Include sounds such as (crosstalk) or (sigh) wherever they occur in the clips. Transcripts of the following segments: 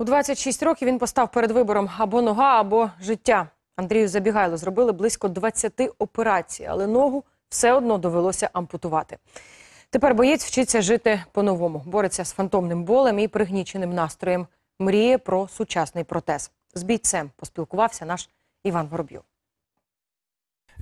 У 26 років він постав перед вибором або нога, або життя. Андрію Забігайло зробили близько 20 операцій, але ногу все одно довелося ампутувати. Тепер боєць вчиться жити по-новому, бореться з фантомним болем і пригніченим настроєм. Мріє про сучасний протез. З бійцем поспілкувався наш Іван Воробйов.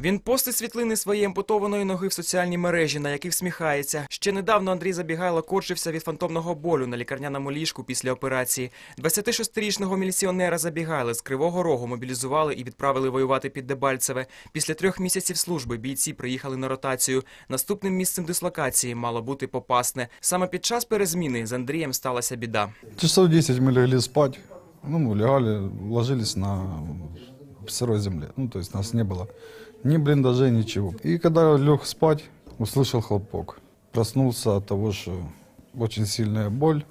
Він постить світлини своєї ампутованої ноги в соціальній мережі, на яких всміхається. Ще недавно Андрій Забігайло корчився від фантомного болю на лікарняному ліжку після операції. 26-річного міліціонера Забігайла з Кривого Рогу мобілізували і відправили воювати під Дебальцеве. Після трьох місяців служби бійці приїхали на ротацію. Наступним місцем дислокації мало бути Попасне. Саме під час перезміни з Андрієм сталася біда. Часов 10 мы легли спать. Ну, мы легали, ложились на сырой земле. Ну, то есть нас не было ни блиндажей, ничего. И когда лег спать, услышал хлопок. Проснулся от того, что очень сильная боль,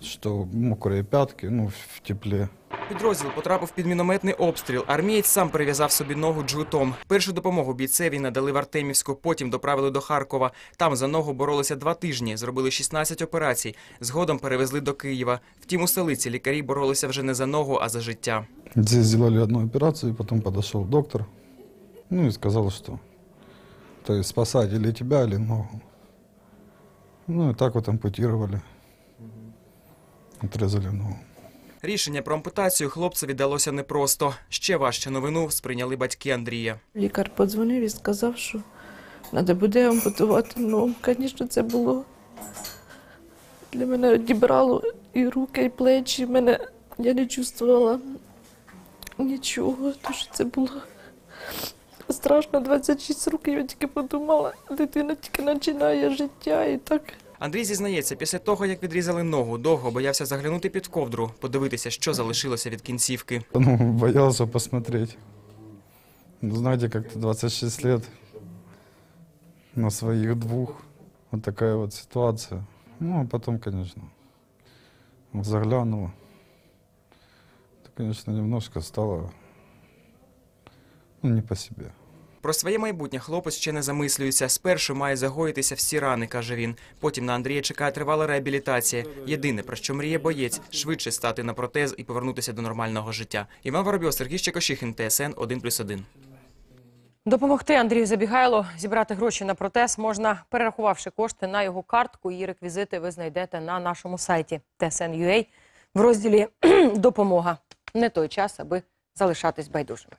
что мокрые пятки, ну, в тепле. Підрозділ потрапив під мінометний обстріл. Армієць сам перев'язав собі ногу джгутом. Першу допомогу бійцеві надали в Артемівську, потім доправили до Харкова. Там за ногу боролися два тижні, зробили 16 операцій. Згодом перевезли до Києва. Втім, у столиці лікарі боролися вже не за ногу, а за життя. Здесь сделали одну операцию, потом подошел доктор, ну и сказал, что то есть спасать или тебя, или ногу. Ну и так вот ампутировали, отрезали ногу. Рішення про ампутацію хлопцеві далося непросто. Ще важче новину сприйняли батьки Андрія. Лікар подзвонив і сказав, що треба буде ампутувати ногу. Звісно, це було для мене одібрало і руки, і плечі. Мене я не чувствувала нічого, тому що це було страшно. 26 років я тільки подумала, дитина тільки починає життя і так. Андрій зізнається, після того, як відрізали ногу, довго боявся заглянути під ковдру, подивитися, що залишилося від кінцівки. Ну, боялся посмотреть. Ну, знаете, как-то 26 лет на своих двух. Вот такая вот ситуация. Ну, а потом, конечно, вот заглянула. Это, конечно, немножко стало ну, не по себе. Про своє майбутнє хлопець ще не замислюється. Спершу має загоїтися всі рани, каже він. Потім на Андрія чекає тривала реабілітація. Єдине, про що мріє боєць, швидше стати на протез і повернутися до нормального життя. Іван Воробйов, Сергій Щекошихін, ТСН 1+,1. Допомогти Андрію Забігайло зібрати гроші на протез можна, перерахувавши кошти на його картку. Її реквізити ви знайдете на нашому сайті TSN.ua в розділі (clears throat) Допомога. Не той час, аби залишатись байдужими.